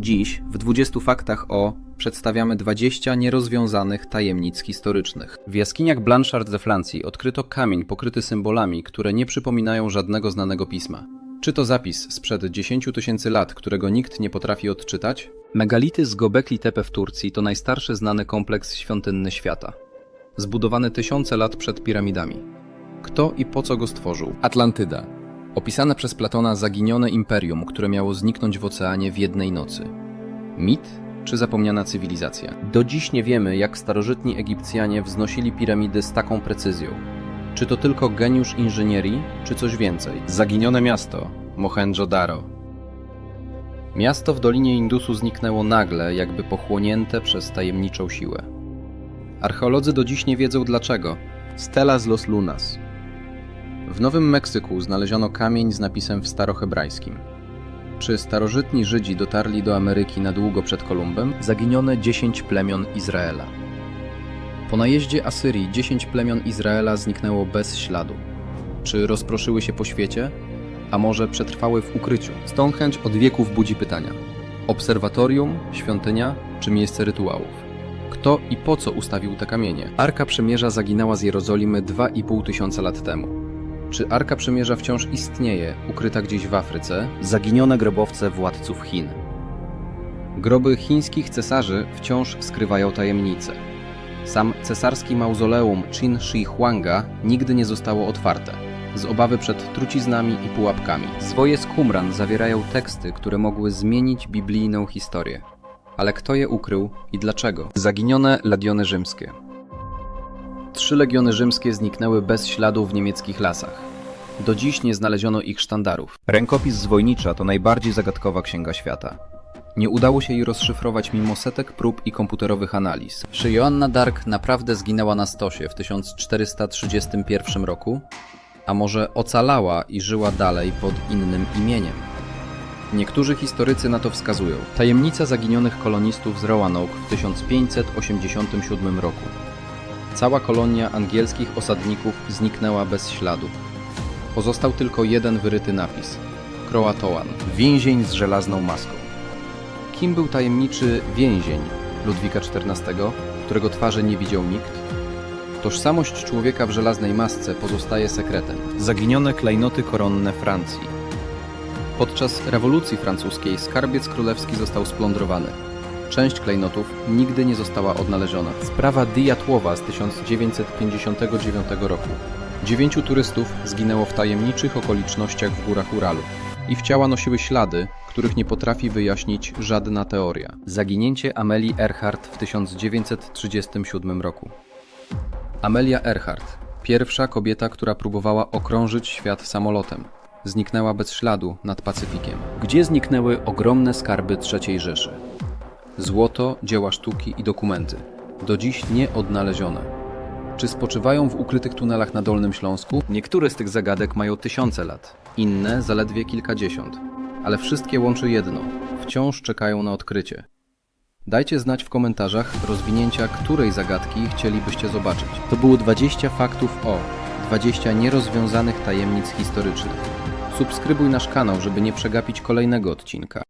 Dziś w 20 faktach o przedstawiamy 20 nierozwiązanych tajemnic historycznych. W jaskiniach Blanchard ze Francji odkryto kamień pokryty symbolami, które nie przypominają żadnego znanego pisma. Czy to zapis sprzed 10 tysięcy lat, którego nikt nie potrafi odczytać? Megality z Gobekli Tepe w Turcji to najstarszy znany kompleks świątynny świata. Zbudowany tysiące lat przed piramidami. Kto i po co go stworzył? Atlantyda. Opisane przez Platona zaginione imperium, które miało zniknąć w oceanie w jednej nocy. Mit czy zapomniana cywilizacja? Do dziś nie wiemy, jak starożytni Egipcjanie wznosili piramidy z taką precyzją. Czy to tylko geniusz inżynierii, czy coś więcej? Zaginione miasto Mohenjo-Daro. Miasto w Dolinie Indusu zniknęło nagle, jakby pochłonięte przez tajemniczą siłę. Archeolodzy do dziś nie wiedzą dlaczego. Stela z Los Lunas. W Nowym Meksyku znaleziono kamień z napisem w starohebrajskim. Czy starożytni Żydzi dotarli do Ameryki na długo przed Kolumbem? Zaginione 10 plemion Izraela. Po najeździe Asyrii 10 plemion Izraela zniknęło bez śladu. Czy rozproszyły się po świecie? A może przetrwały w ukryciu? Stonehenge od wieków budzi pytania. Obserwatorium, świątynia czy miejsce rytuałów? Kto i po co ustawił te kamienie? Arka Przymierza zaginęła z Jerozolimy 2,5 tysiąca lat temu. Czy Arka Przymierza wciąż istnieje, ukryta gdzieś w Afryce? Zaginione grobowce władców Chin. Groby chińskich cesarzy wciąż skrywają tajemnice. Sam cesarski mauzoleum Qin Shi Huanga nigdy nie zostało otwarte, z obawy przed truciznami i pułapkami. Zwoje z Qumran zawierają teksty, które mogły zmienić biblijną historię. Ale kto je ukrył i dlaczego? Zaginione legiony rzymskie. Trzy legiony rzymskie zniknęły bez śladu w niemieckich lasach. Do dziś nie znaleziono ich sztandarów. Rękopis zwojnicza to najbardziej zagadkowa księga świata. Nie udało się jej rozszyfrować mimo setek prób i komputerowych analiz. Czy Joanna Dark naprawdę zginęła na stosie w 1431 roku? A może ocalała i żyła dalej pod innym imieniem? Niektórzy historycy na to wskazują. Tajemnica zaginionych kolonistów z Roanoke w 1587 roku. Cała kolonia angielskich osadników zniknęła bez śladu. Pozostał tylko jeden wyryty napis. Croatoan. Więzień z żelazną maską. Kim był tajemniczy więzień Ludwika XIV, którego twarzy nie widział nikt? Tożsamość człowieka w żelaznej masce pozostaje sekretem. Zaginione klejnoty koronne Francji. Podczas rewolucji francuskiej skarbiec królewski został splądrowany. Część klejnotów nigdy nie została odnaleziona. Sprawa Diatłowa z 1959 roku. Dziewięciu turystów zginęło w tajemniczych okolicznościach w górach Uralu. Ich ciała nosiły ślady, których nie potrafi wyjaśnić żadna teoria. Zaginięcie Amelie Earhart w 1937 roku. Amelia Earhart, pierwsza kobieta, która próbowała okrążyć świat samolotem, zniknęła bez śladu nad Pacyfikiem. Gdzie zniknęły ogromne skarby III Rzeszy? Złoto, dzieła sztuki i dokumenty. Do dziś nie odnalezione. Czy spoczywają w ukrytych tunelach na Dolnym Śląsku? Niektóre z tych zagadek mają tysiące lat, inne zaledwie kilkadziesiąt. Ale wszystkie łączy jedno. Wciąż czekają na odkrycie. Dajcie znać w komentarzach rozwinięcia której zagadki chcielibyście zobaczyć. To było 20 faktów o 20 nierozwiązanych tajemnic historycznych. Subskrybuj nasz kanał, żeby nie przegapić kolejnego odcinka.